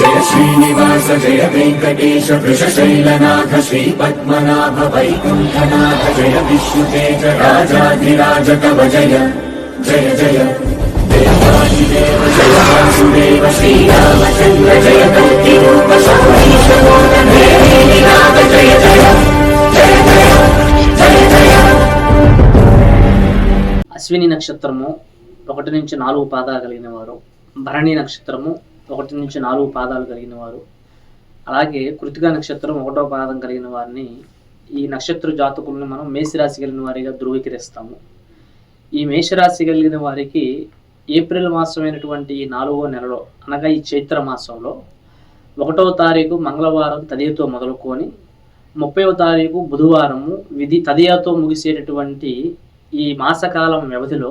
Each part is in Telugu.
జయ శ్రీనివాస జయ వెంకటేశ వృషశైలనాథ శ్రీ పద్మనాభ వైకుంఠనాథ జయ విష్ణుతేజ రాజాధిరాజ కవ జయ జయ జయ. దేవాదిదేవ జయ వాసుదేవ శ్రీరామచంద్ర జయ కల్కి రూప శౌరీశ జయ జయ. జయ జయ జయ జయ. అశ్విని నక్షత్రము ఒకటి నుంచి నాలుగు పాదాలు కలిగిన వారు. భరణి నక్షత్రము ఒకటి నుంచి నాలుగు పాదాలు కలిగిన వారు. అలాగే కృతిక నక్షత్రం ఒకటో పాదం కలిగిన వారిని ఈ నక్షత్ర జాతకులను మనం మేషరాశి కలిగిన వారిగా ధృవీకరిస్తాము. ఈ మేషరాశి కలిగిన వారికి ఏప్రిల్ మాసమైనటువంటి ఈ నాలుగో నెలలో అనగా ఈ చైత్ర మాసంలో ఒకటవ తారీఖు మంగళవారం తదియతో మొదలుకొని ముప్పైవ తారీఖు బుధవారము విధి తదియాతో ముగిసేటటువంటి ఈ మాసకాలం వ్యవధిలో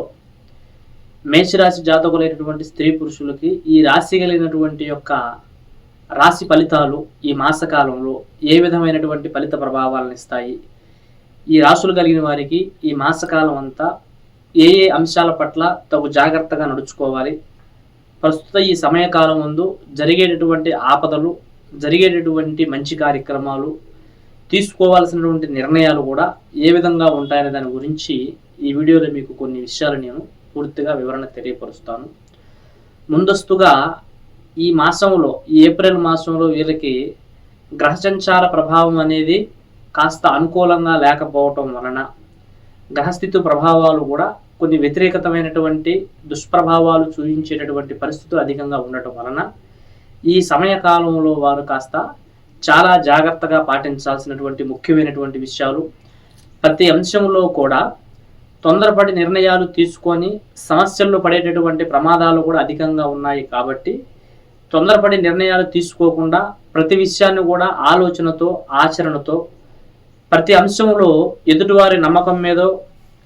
మేషరాశి జాతకులైనటువంటి స్త్రీ పురుషులకి ఈ రాశి కలిగినటువంటి యొక్క రాశి ఫలితాలు ఈ మాసకాలంలో ఏ విధమైనటువంటి ఫలిత ప్రభావాలను ఇస్తాయి? ఈ రాశులు కలిగిన వారికి ఈ మాసకాలం అంతా ఏ ఏ అంశాల పట్ల తగు జాగ్రత్తగా నడుచుకోవాలి? ప్రస్తుత ఈ సమయకాలం ముందు జరిగేటటువంటి ఆపదలు జరిగేటటువంటి మంచి కార్యక్రమాలు తీసుకోవాల్సినటువంటి నిర్ణయాలు కూడా ఏ విధంగా ఉంటాయనే దాని గురించి ఈ వీడియోలో మీకు కొన్ని విషయాలు నేను పూర్తిగా వివరణ తెలియపరుస్తాను. ముందస్తుగా ఈ మాసంలో ఈ ఏప్రిల్ మాసంలో వీళ్ళకి గ్రహ సంచార ప్రభావం అనేది కాస్త అనుకూలంగా లేకపోవటం వలన గ్రహస్థితి ప్రభావాలు కూడా కొన్ని వ్యతిరేకతమైనటువంటి దుష్ప్రభావాలు చూపించేటటువంటి పరిస్థితులు అధికంగా ఉండటం వలన ఈ సమయకాలంలో వారు కాస్త చాలా జాగ్రత్తగా పాటించాల్సినటువంటి ముఖ్యమైనటువంటి విషయాలు. ప్రతి అంశంలో కూడా తొందరపడి నిర్ణయాలు తీసుకొని సమస్యల్లో పడేటటువంటి ప్రమాదాలు కూడా అధికంగా ఉన్నాయి కాబట్టి తొందరపడి నిర్ణయాలు తీసుకోకుండా ప్రతి విషయాన్ని కూడా ఆలోచనతో ఆచరణతో ప్రతి అంశంలో ఎదుటివారి నమ్మకం మీదో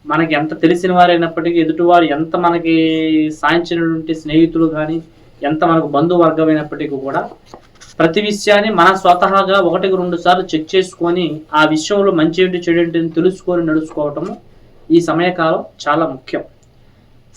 మనకి ఎంత తెలిసిన వారైనప్పటికీ ఎదుటివారు ఎంత మనకి సాధించినటువంటి స్నేహితులు కానీ ఎంత మనకు బంధువర్గమైనప్పటికీ కూడా ప్రతి విషయాన్ని మన స్వతహాగా ఒకటికి రెండు సార్లు చెక్ చేసుకొని ఆ విషయంలో మంచి ఏంటి చెడు ఏంటి అని తెలుసుకొని నడుచుకోవటము ఈ సమయకాలం చాలా ముఖ్యం.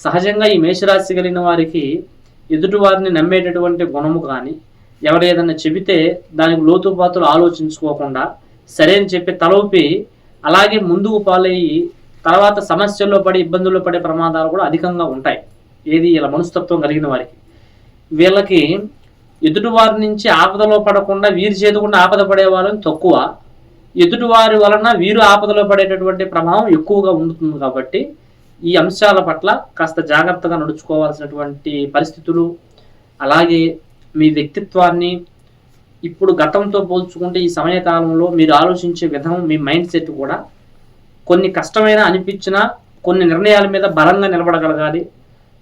సహజంగా ఈ మేషరాశి కలిగిన వారికి ఎదుటి వారిని నమ్మేటటువంటి గుణము కానీ ఎవరు ఏదైనా చెబితే దానికి లోతుపాతులు ఆలోచించుకోకుండా సరే అని చెప్పి తలూపి అలాగే ముందుకు పాలయ్యి తర్వాత సమస్యల్లో పడి ఇబ్బందుల్లో పడే ప్రమాదాలు కూడా అధికంగా ఉంటాయి. ఏది ఇలా మనస్తత్వం కలిగిన వారికి. వీళ్ళకి ఎదుటివారి నుంచి ఆపదలో పడకుండా వీరి చేతుకుండా ఆపద పడే వాళ్ళని తక్కువ. ఎదుటివారి వలన వీరు ఆపదలో పడేటటువంటి ప్రభావం ఎక్కువగా ఉంటుంది కాబట్టి ఈ అంశాల పట్ల కాస్త జాగ్రత్తగా నడుచుకోవాల్సినటువంటి పరిస్థితులు అలాగే మీ వ్యక్తిత్వాన్ని ఇప్పుడు గతంతో పోల్చుకుంటే ఈ సమయకాలంలో మీరు ఆలోచించే విధం మీ మైండ్ సెట్ కూడా కొన్ని కష్టమైన అనిపించిన కొన్ని నిర్ణయాల మీద బలంగా నిలబడగలగాలి.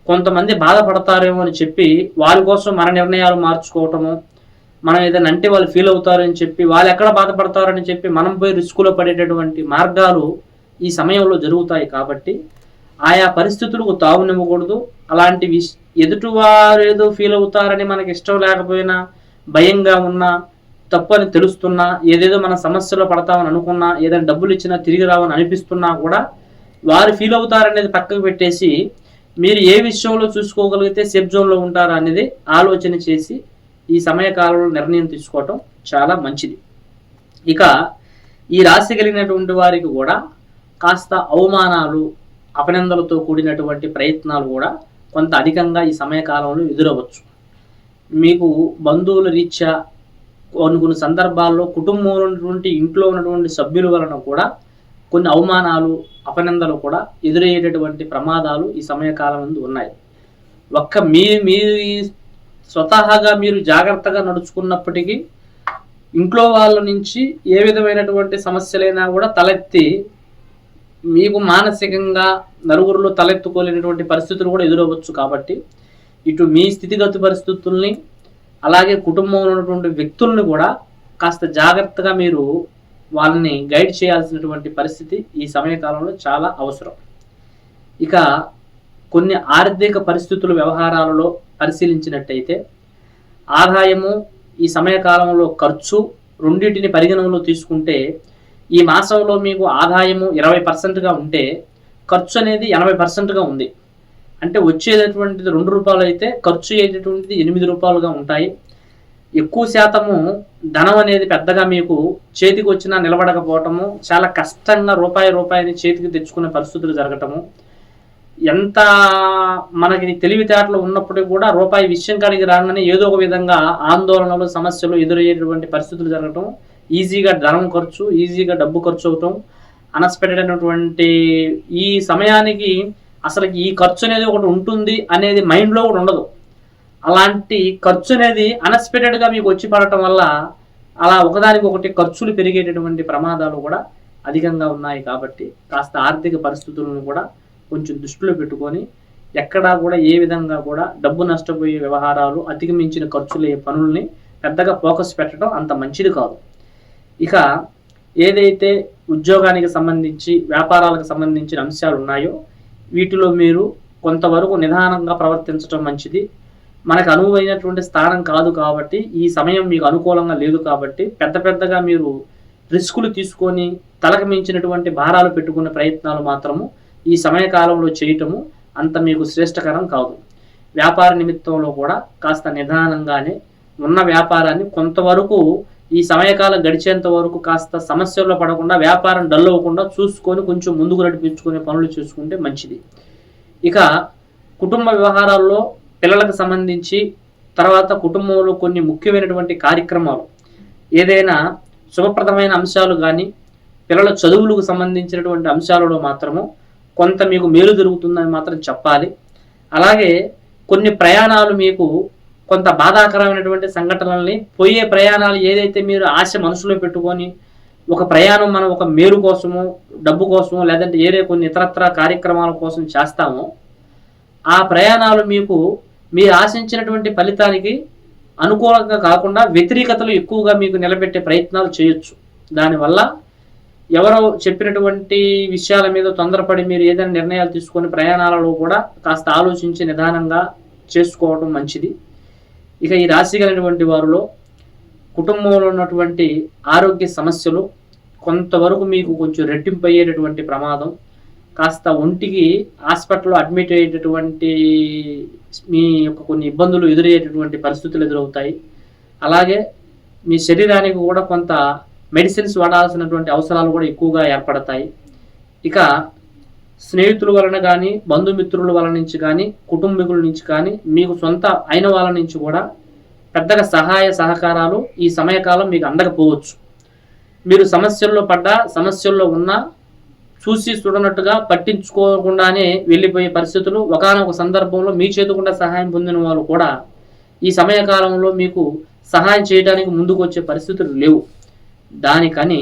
కొంతమంది బాధపడతారేమో అని చెప్పి వారి కోసం మన నిర్ణయాలు మార్చుకోవటము మనం ఏదైనా అంటే వాళ్ళు ఫీల్ అవుతారని చెప్పి వాళ్ళు ఎక్కడ బాధపడతారని చెప్పి మనం పోయి రిస్కులో పడేటటువంటి మార్గాలు ఈ సమయంలో జరుగుతాయి కాబట్టి ఆయా పరిస్థితులకు తావునివ్వకూడదు అలాంటి విష్ ఎదుటివారు ఏదో ఫీల్ అవుతారని మనకి ఇష్టం లేకపోయినా భయంగా ఉన్నా తప్పని తెలుస్తున్నా ఏదేదో మన సమస్యలో పడతామని అనుకున్నా ఏదైనా డబ్బులు ఇచ్చినా తిరిగి రావని అనిపిస్తున్నా కూడా వారు ఫీల్ అవుతారనేది పక్కకు పెట్టేసి మీరు ఏ విషయంలో చూసుకోగలిగితే సేఫ్ జోన్లో ఉంటారా అనేది ఆలోచన చేసి ఈ సమయకాలంలో నిర్ణయం తీసుకోవటం చాలా మంచిది. ఇక ఈ రాశి కలిగినటువంటి వారికి కూడా కాస్త అవమానాలు అపనిందలతో కూడినటువంటి ప్రయత్నాలు కూడా కొంత అధికంగా ఈ సమయకాలంలో ఎదురవచ్చు. మీకు బంధువుల రీత్యా కొన్ని కొన్ని సందర్భాల్లో కుటుంబంలో ఉన్నటువంటి ఇంట్లో ఉన్నటువంటి సభ్యుల వలన కూడా కొన్ని అవమానాలు అపనిందలు కూడా ఎదురయ్యేటటువంటి ప్రమాదాలు ఈ సమయకాలం ముందు ఉన్నాయి. ఒక్క మీ మీ స్వతహాగా మీరు జాగ్రత్తగా నడుచుకున్నప్పటికీ ఇంట్లో వాళ్ళ నుంచి ఏ విధమైనటువంటి సమస్యలైనా కూడా తలెత్తి మీకు మానసికంగా నలుగురిలో తలెత్తుకోలేనటువంటి పరిస్థితులు కూడా ఎదురవ్వచ్చు కాబట్టి ఇటు మీ స్థితిగతి పరిస్థితుల్ని అలాగే కుటుంబంలో ఉన్నటువంటి వ్యక్తుల్ని కూడా కాస్త జాగ్రత్తగా మీరు వాళ్ళని గైడ్ చేయాల్సినటువంటి పరిస్థితి ఈ సమయకాలంలో చాలా అవసరం. ఇక కొన్ని ఆర్థిక పరిస్థితుల వ్యవహారాలలో పరిశీలించినట్టయితే ఆదాయము ఈ సమయకాలంలో ఖర్చు రెండింటిని పరిగణనలో తీసుకుంటే ఈ మాసంలో మీకు ఆదాయము ఇరవై పర్సెంట్గా ఉంటే ఖర్చు అనేది ఎనభై పర్సెంట్గా ఉంది. అంటే వచ్చేటటువంటిది రెండు రూపాయలు అయితే ఖర్చు అయ్యేటటువంటిది ఎనిమిది రూపాయలుగా ఉంటాయి. ఎక్కువ శాతము ధనం అనేది పెద్దగా మీకు చేతికి వచ్చినా నిలబడకపోవటము చాలా కష్టంగా రూపాయి రూపాయిని చేతికి తెచ్చుకునే పరిస్థితులు జరగటము ఎంత మనకి తెలివితేటలు ఉన్నప్పటికీ కూడా రూపాయి విషయం కాడికి రాగానే ఏదో ఒక విధంగా ఆందోళనలు సమస్యలు ఎదురయ్యేటువంటి పరిస్థితులు జరగటం ఈజీగా ధనం ఖర్చు ఈజీగా డబ్బు ఖర్చు అవటం అన్ఎక్స్పెక్టెడ్ అయినటువంటి ఈ సమయానికి అసలు ఈ ఖర్చు అనేది ఒకటి ఉంటుంది అనేది మైండ్లో కూడా ఉండదు. అలాంటి ఖర్చు అనేది అన్ఎక్స్పెక్టెడ్గా మీకు వచ్చి పడటం వల్ల అలా ఒకదానికి ఒకటి ఖర్చులు పెరిగేటటువంటి ప్రమాదాలు కూడా అధికంగా ఉన్నాయి కాబట్టి కాస్త ఆర్థిక పరిస్థితులను కూడా కొంచెం దృష్టిలో పెట్టుకొని ఎక్కడా కూడా ఏ విధంగా కూడా డబ్బు నష్టపోయే వ్యవహారాలు అధిగమించిన ఖర్చులు పనుల్ని పెద్దగా ఫోకస్ పెట్టడం అంత మంచిది కాదు. ఇక ఏదైతే ఉద్యోగానికి సంబంధించి వ్యాపారాలకు సంబంధించిన అంశాలు ఉన్నాయో వీటిలో మీరు కొంతవరకు నిదానంగా ప్రవర్తించడం మంచిది. మనకు అనువైనటువంటి స్థానం కాదు కాబట్టి ఈ సమయం మీకు అనుకూలంగా లేదు కాబట్టి పెద్ద పెద్దగా మీరు రిస్కులు తీసుకొని తలకు మించినటువంటి భారాలు పెట్టుకునే ప్రయత్నాలు మాత్రము ఈ సమయకాలంలో చేయటము అంత మీకు శ్రేష్టకరం కాదు. వ్యాపార నిమిత్తంలో కూడా కాస్త నిదానంగానే ఉన్న వ్యాపారాన్ని కొంతవరకు ఈ సమయకాలం గడిచేంత వరకు కాస్త సమస్యల్లో పడకుండా వ్యాపారం డల్ అవ్వకుండా చూసుకొని కొంచెం ముందుకు నడిపించుకునే పనులు చూసుకుంటే మంచిది. ఇక కుటుంబ వ్యవహారాల్లో పిల్లలకు సంబంధించి తర్వాత కుటుంబంలో కొన్ని ముఖ్యమైనటువంటి కార్యక్రమాలు. ఏదైనా శుభప్రదమైన అంశాలు కానీ పిల్లల చదువులకు సంబంధించినటువంటి అంశాలలో మాత్రము కొంత మీకు మేలు జరుగుతుందని మాత్రం చెప్పాలి. అలాగే కొన్ని ప్రయాణాలు మీకు కొంత బాధాకరమైనటువంటి సంఘటనల్ని పోయే ప్రయాణాలు ఏదైతే మీరు ఆశ మనసులో పెట్టుకొని ఒక ప్రయాణం మనం ఒక మేలు కోసము డబ్బు కోసము లేదంటే ఏరే కొన్ని ఇతరత్ర కార్యక్రమాల కోసం చేస్తామో ఆ ప్రయాణాలు మీకు మీరు ఆశించినటువంటి ఫలితానికి అనుకూలంగా కాకుండా వ్యతిరేకతలు ఎక్కువగా మీకు నిలబెట్టే ప్రయత్నాలు చేయొచ్చు. దానివల్ల ఎవరో చెప్పినటువంటి విషయాల మీద తొందరపడి మీరు ఏదైనా నిర్ణయాలు తీసుకొని ప్రయాణాలలో కూడా కాస్త ఆలోచించి నిదానంగా చేసుకోవడం మంచిది. ఇక ఈ రాశి కలిగినటువంటి వారిలో కుటుంబంలో ఉన్నటువంటి ఆరోగ్య సమస్యలు కొంతవరకు మీకు కొంచెం రెట్టింపు అయ్యేటటువంటి ప్రమాదం కాస్త ఒంటికి హాస్పిటల్లో అడ్మిట్ అయ్యేటటువంటి మీ యొక్క కొన్ని ఇబ్బందులు ఎదురయ్యేటటువంటి పరిస్థితులు ఎదురవుతాయి. అలాగే మీ శరీరానికి కూడా కొంత మెడిసిన్స్ వాడాల్సినటువంటి అవసరాలు కూడా ఎక్కువగా ఏర్పడతాయి. ఇక స్నేహితుల వలన కానీ బంధుమిత్రుల వలన నుంచి కానీ కుటుంబీకుల నుంచి కానీ మీకు సొంత అయిన వాళ్ళ నుంచి కూడా పెద్దగా సహాయ సహకారాలు ఈ సమయకాలం మీకు అందకపోవచ్చు. మీరు సమస్యల్లో పడ్డా సమస్యల్లో ఉన్నా చూసి చూడనట్టుగా పట్టించుకోకుండానే వెళ్ళిపోయే పరిస్థితులు ఒకానొక సందర్భంలో మీ చేతుకుండా సహాయం పొందిన వాళ్ళు కూడా ఈ సమయకాలంలో మీకు సహాయం చేయడానికి ముందుకు వచ్చే పరిస్థితులు లేవు. దానికని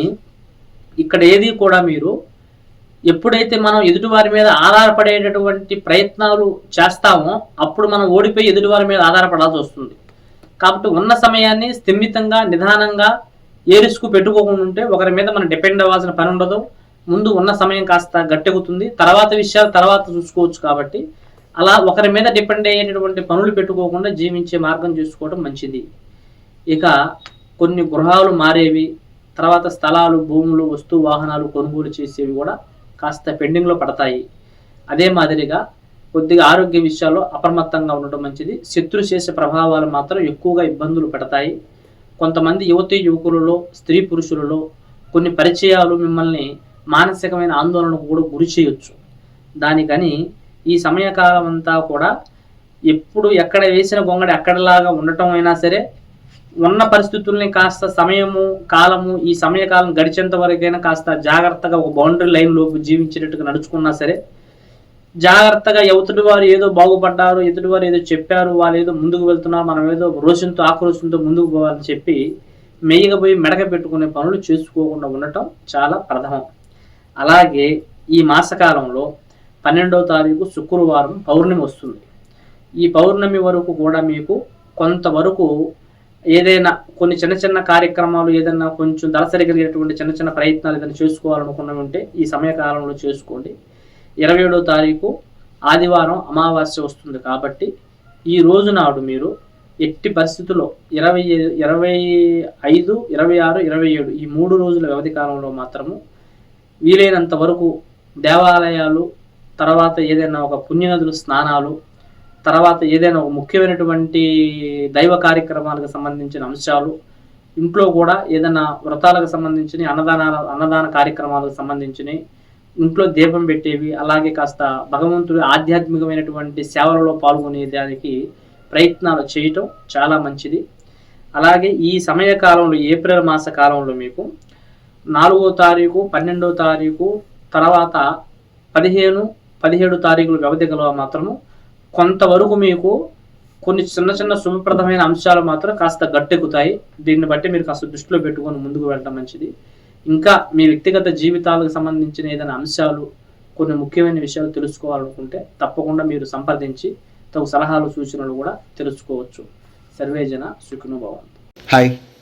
ఇక్కడ ఏది కూడా మీరు ఎప్పుడైతే మనం ఎదుటివారి మీద ఆధారపడేటటువంటి ప్రయత్నాలు చేస్తామో అప్పుడు మనం ఓడిపోయి ఎదుటివారి మీద ఆధారపడాల్సి వస్తుంది. కాబట్టి ఉన్న సమయాన్ని స్థిమితంగా నిదానంగా ఏ రిస్క్ పెట్టుకోకుండా ఉంటే ఒకరి మీద మనం డిపెండ్ అవ్వాల్సిన పని ఉండదు. ముందు ఉన్న సమయం కాస్త గట్టెగుతుంది తర్వాత విషయాలు తర్వాత చూసుకోవచ్చు కాబట్టి అలా ఒకరి మీద డిపెండ్ అయ్యేటటువంటి పనులు పెట్టుకోకుండా జీవించే మార్గం చూసుకోవడం మంచిది. ఇక కొన్ని గృహాలు మారేవి తర్వాత స్థలాలు భూములు వస్తు వాహనాలు కొనుగోలు చేసేవి కూడా కాస్త పెండింగ్లో పడతాయి. అదే మాదిరిగా కొద్దిగా ఆరోగ్య విషయాల్లో అప్రమత్తంగా ఉండటం మంచిది. శత్రుశేష ప్రభావాలు మాత్రం ఎక్కువగా ఇబ్బందులు పెడతాయి. కొంతమంది యువతి యువకులలో స్త్రీ పురుషులలో కొన్ని పరిచయాలు మిమ్మల్ని మానసికమైన ఆందోళనకు కూడా గురి చేయొచ్చు. దానికని ఈ సమయకాలం అంతా కూడా ఎప్పుడు ఎక్కడ వేసిన గొంగడి అక్కడలాగా ఉండటం అయినా సరే ఉన్న పరిస్థితుల్ని కాస్త సమయము కాలము ఈ సమయకాలం గడిచేంత వరకైనా కాస్త జాగ్రత్తగా ఒక బౌండరీ లైన్ లోపు జీవించేటట్టుగా నడుచుకున్నా సరే జాగ్రత్తగా ఎదుటి వారు ఏదో బాగుపడ్డారు ఎదుటి వారు ఏదో చెప్పారు వాళ్ళు ఏదో ముందుకు వెళ్తున్నారు మనం ఏదో రోషంతో ఆక్రోషంతో ముందుకు పోవాలని చెప్పి మెయ్యగపోయి మెడక పెట్టుకునే పనులు చేసుకోకుండా ఉండటం చాలా ప్రథమం. అలాగే ఈ మాసకాలంలో పన్నెండవ తారీఖు శుక్రవారం పౌర్ణమి వస్తుంది. ఈ పౌర్ణమి వరకు కూడా మీకు కొంతవరకు ఏదైనా కొన్ని చిన్న చిన్న కార్యక్రమాలు ఏదైనా కొంచెం దళసరి చిన్న చిన్న ప్రయత్నాలు ఏదైనా చేసుకోవాలనుకున్నవి ఉంటే ఈ సమయకాలంలో చేసుకోండి. ఇరవై ఏడో తారీఖు ఆదివారం అమావాస్య వస్తుంది కాబట్టి ఈ రోజు నాడు మీరు ఎట్టి పరిస్థితుల్లో ఇరవై ఇరవై ఐదు ఇరవై ఆరు ఇరవై ఏడు ఈ మూడు రోజుల వ్యవధి కాలంలో మాత్రము వీలైనంత వరకు దేవాలయాలు తర్వాత ఏదైనా ఒక పుణ్యనదులు స్నానాలు తర్వాత ఏదైనా ఒక ముఖ్యమైనటువంటి దైవ కార్యక్రమాలకు సంబంధించిన అంశాలు ఇంట్లో కూడా ఏదైనా వ్రతాలకు సంబంధించిన అన్నదాన అన్నదాన కార్యక్రమాలకు సంబంధించినవి ఇంట్లో దీపం పెట్టేవి అలాగే కాస్త భగవంతుడి ఆధ్యాత్మికమైనటువంటి సేవలలో పాల్గొనే దానికి ప్రయత్నాలు చేయటం చాలా మంచిది. అలాగే ఈ సమయ కాలంలో ఏప్రిల్ మాస కాలంలో మీకు నాలుగో తారీఖు పన్నెండో తారీఖు తర్వాత పదిహేను పదిహేడు తారీఖుల వ్యవధి గల మాత్రము కొంతవరకు మీకు కొన్ని చిన్న చిన్న శుభప్రదమైన అంశాలు మాత్రం కాస్త గట్టెక్కుతాయి. దీన్ని బట్టి మీరు కాస్త దృష్టిలో పెట్టుకొని ముందుకు వెళ్ళడం మంచిది. ఇంకా మీ వ్యక్తిగత జీవితాలకు సంబంధించిన ఏదైనా అంశాలు కొన్ని ముఖ్యమైన విషయాలు తెలుసుకోవాలనుకుంటే తప్పకుండా మీరు సంప్రదించి తగు సలహాలు సూచనలు కూడా తెలుసుకోవచ్చు. సర్వేజన సుఖినో భవంతు. హాయ్.